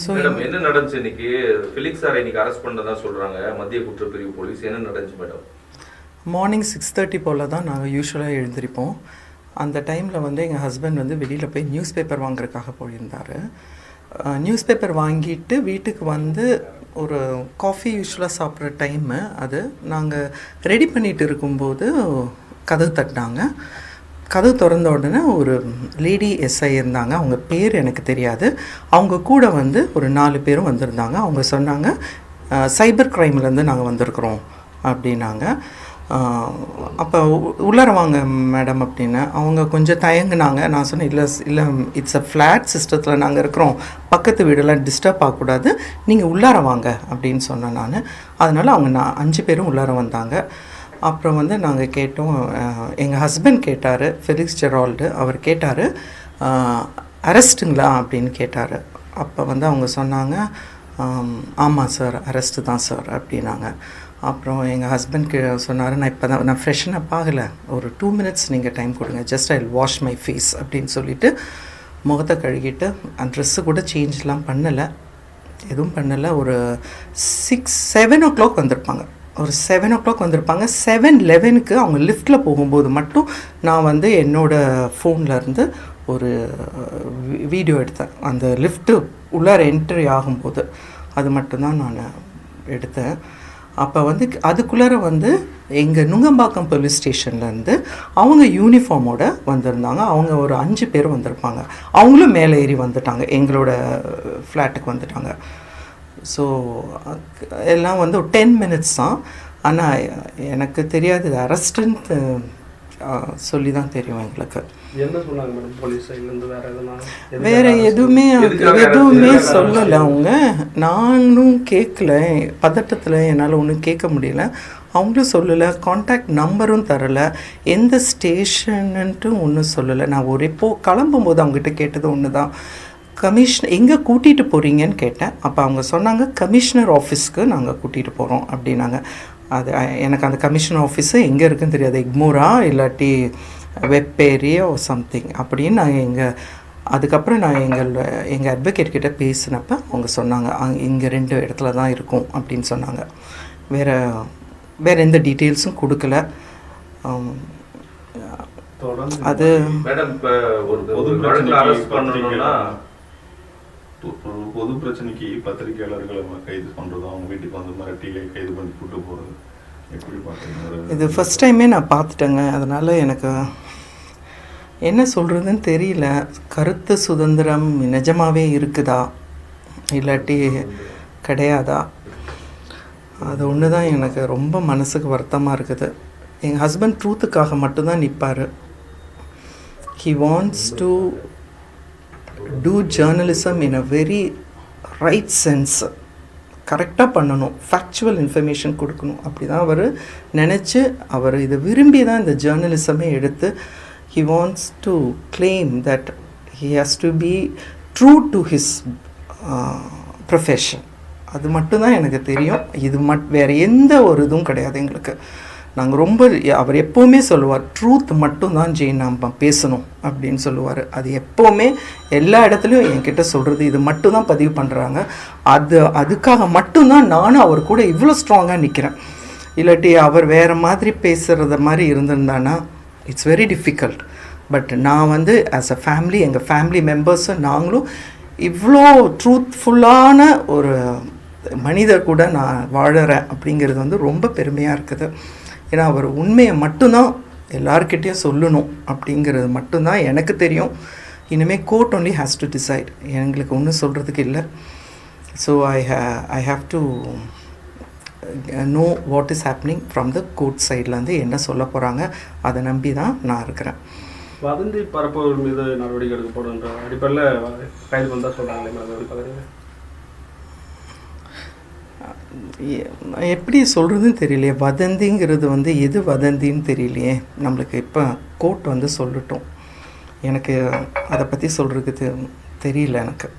So madam என்ன நடந்துச்சு இன்னைக்கு? பிலிக்ஸ் சார் இன்னைக்கு அரெஸ்ட் பண்ணதா சொல்றாங்க. மத்திய குற்றப்பிரிவு போலீஸ் என்ன நடந்துச்சு மேடம்? மார்னிங் சிக்ஸ் தேர்ட்டி போல் தான் நாங்கள் யூஸ்வலாக எழுந்திருப்போம். அந்த டைமில் வந்து எங்கள் ஹஸ்பண்ட் வந்து வெளியில் போய் நியூஸ் பேப்பர் வாங்குறதுக்காக போயிருந்தார். நியூஸ் பேப்பர் வாங்கிட்டு வீட்டுக்கு வந்து ஒரு காஃபி யூஸ்வலாக சாப்பிட்ற டைமு அது நாங்கள் ரெடி பண்ணிட்டு இருக்கும்போது கதவு தட்டினாங்க. கதவு திறந்த உடனே ஒரு லேடி எஸ்ஐ இருந்தாங்க. அவங்க பேர் எனக்கு தெரியாது. அவங்க கூட வந்து ஒரு நாலு பேரும் வந்திருந்தாங்க. அவங்க சொன்னாங்க சைபர் க்ரைம்லேருந்து நாங்கள் வந்திருக்கிறோம். அப்படின்னாங்க. அப்போ உள்ளார வாங்க மேடம் அப்படின்னு. அவங்க கொஞ்சம் தயங்குனாங்க. நான் சொன்னேன் இல்லை இல்லை இட்ஸ் அ ஃப்ளாட் சிஸ்டத்தில் நாங்கள் இருக்கிறோம். பக்கத்து வீடெல்லாம் டிஸ்டர்ப் ஆகக்கூடாது. நீங்கள் உள்ளார வாங்க. அப்படின்னு சொன்னேன் நான். அதனால் அவங்க நான் அஞ்சு பேரும் உள்ளார வந்தாங்க. அப்புறம் வந்து நாங்கள் கேட்டோம் எங்கள் ஹஸ்பண்ட் கேட்டார் ஃபெலிக்ஸ் ஜெரால்டு அவர் கேட்டார் அரெஸ்ட்டுங்களா அப்படின்னு கேட்டார். அப்போ வந்து அவங்க சொன்னாங்க ஆமாம் சார் அரெஸ்ட்டு தான் சார் அப்படின்னாங்க. அப்புறம் எங்கள் ஹஸ்பண்ட் கே சொன்னார் நான் இப்போ தான் நான் ஃப்ரெஷ்ஷன் அப் ஆகலை. ஒரு டூ மினிட்ஸ் நீங்கள் டைம் கொடுங்க. Just I wash my face அப்படின்னு சொல்லிட்டு முகத்தை கழுகிட்டு அந்த ட்ரெஸ்ஸு கூட சேஞ்ச்லாம் பண்ணலை. எதுவும் பண்ணலை. ஒரு சிக்ஸ் செவன் ஓ கிளாக் வந்திருப்பாங்க. ஒரு செவன் ஓ கிளாக் வந்திருப்பாங்க செவன் லெவனுக்கு அவங்க லிஃப்ட்டில் போகும்போது மட்டும் நான் வந்து என்னோடய ஃபோன்லேருந்து ஒரு வீடியோ எடுத்தேன். அந்த லிஃப்ட்டு உள்ளார என்ட்ரி ஆகும்போது அது மட்டும்தான் நான் எடுத்தேன். அப்போ வந்து அதுக்குள்ளார வந்து எங்கள் நுங்கம்பாக்கம் போலீஸ் ஸ்டேஷன்லேருந்து அவங்க யூனிஃபார்மோட வந்திருந்தாங்க. அவங்க ஒரு அஞ்சு பேர் வந்திருப்பாங்க. அவங்களும் மேலே ஏறி வந்துட்டாங்க. எங்களோட ஃப்ளாட்டுக்கு வந்துட்டாங்க. ஸோ எல்லாம் வந்து ஒரு டென் மினிட்ஸ் தான். ஆனால் எனக்கு தெரியாது அரெஸ்ட்டுன்னு சொல்லி தான் தெரியும் எங்களுக்கு. வேற எதுவுமே எதுவுமே சொல்லலை அவங்க. நானும் கேட்கல பதட்டத்தில் என்னால் ஒன்றும் கேட்க முடியல. அவங்களும் சொல்லலை. காண்டாக்ட் நம்பரும் தரல. எந்த ஸ்டேஷன்ன்ட்டு ஒன்றும் சொல்லலை. நான் ஒரு இப்போ கிளம்பும்போது அவங்ககிட்ட கேட்டது ஒன்று தான் கமிஷன் எங்கே கூட்டிகிட்டு போகிறீங்கன்னு கேட்டேன். அப்போ அவங்க சொன்னாங்க கமிஷனர் ஆஃபீஸ்க்கு நாங்கள் கூட்டிகிட்டு போகிறோம் அப்படின்னாங்க. அது எனக்கு அந்த கமிஷனர் ஆஃபீஸு எங்கே இருக்குன்னு தெரியாது. எக்மூரா இல்லாட்டி வெப் ஏரியா சம்திங் அப்படின்னு நான் எங்கள் அதுக்கப்புறம் நான் எங்கள் எங்கள் அட்வொகேட் கிட்ட பேசினப்ப அவங்க சொன்னாங்க இங்கே ரெண்டு இடத்துல தான் இருக்கும் அப்படின்னு சொன்னாங்க. வேறு வேறு எந்த டீட்டெயில்ஸும் கொடுக்கல. அது மேடம் இப்ப ஒரு பொது வழக்குல அரெஸ்ட் பண்ணணும்னா பொது பிரச்சனைக்கு பத்திரிகையாளர்களை கைது பண்றதும் அவங்க வீட்டுக்கு வந்து மிரட்டிலே கைது பண்ணி கூட்டு போறது. எப்படி பார்க்குறீங்க? இது ஃபஸ்ட் டைமே நான் பார்த்துட்டேங்க. அதனால் எனக்கு என்ன சொல்கிறதுன்னு தெரியல. கருத்து சுதந்திரம் நிஜமாகவே இருக்குதா? இல்லாட்டி கிடையாதா? அது ஒன்று தான் எனக்கு ரொம்ப மனசுக்கு வருத்தமாக இருக்குது. எங்கள் ஹஸ்பண்ட் ட்ரூத்துக்காக மட்டும்தான் நிற்பார் he wants to do journalism in a very right sense கரெக்டாக பண்ணணும். ஃபேக்சுவல் இன்ஃபர்மேஷன் கொடுக்கணும். அப்படி தான் அவர் நினச்சி அவர் இதை விரும்பி தான் இந்த ஜேர்னலிசமே எடுத்து he wants to claim that he has to be true to his profession அது மட்டும்தான் எனக்கு தெரியும். இது மட் வேறு எந்த ஒரு இதுவும் கிடையாது எங்களுக்கு. நாங்கள் ரொம்ப அவர் எப்போவுமே சொல்லுவார் ட்ரூத் மட்டும்தான் ஜெயின் நாம் பேசணும் அப்படின்னு சொல்லுவார். அது எப்போவுமே எல்லா இடத்துலையும் என்கிட்ட சொல்கிறது இது மட்டும் தான் பதிவு பண்ணுறாங்க அது அதுக்காக மட்டும்தான் நானும் அவர் கூட இவ்வளோ ஸ்ட்ராங்காக நிற்கிறேன் இல்லாட்டி அவர் வேறு மாதிரி பேசுகிறத மாதிரி இருந்திருந்தானா இட்ஸ் வெரி டிஃபிகல்ட் பட் நான் வந்து ஆஸ் அ ஃபேமிலி எங்கள் ஃபேமிலி மெம்பர்ஸும் நாங்களும் இவ்வளோ ட்ரூத்ஃபுல்லான ஒரு மனிதர் கூட நான் வாழறேன் அப்படிங்கிறது வந்து ரொம்ப பெருமையாக இருக்குது. ஏன்னா அவர் உண்மையை மட்டும்தான் எல்லார்கிட்டேயும் சொல்லணும் அப்படிங்கிறது மட்டும்தான் எனக்கு தெரியும். இனிமேல் court only has to decide எங்களுக்கு ஒன்றும் சொல்கிறதுக்கு இல்லை. So I hey I have to know what is happening from the court சைட்லேருந்து என்ன சொல்ல போகிறாங்க அதை நம்பி தான் நான் இருக்கிறேன். வதந்தி பரப்புவர் மீது நடவடிக்கை எடுக்கப்படும் அடிப்படையில் கைது பண்ணதா சொல்றாங்களே மேடம் எப்படி பார்க்குறீங்க எ- எப்படி சொல்கிறதுன்னு தெரியலையே. வதந்திங்கிறது வந்து எது வதந்தின்னு தெரியலையே. நம்மளுக்கு இப்போ கோர்ட் வந்து சொல்லட்டும். எனக்கு அதை பற்றி சொல்கிறதுக்கு தெரியல எனக்கு.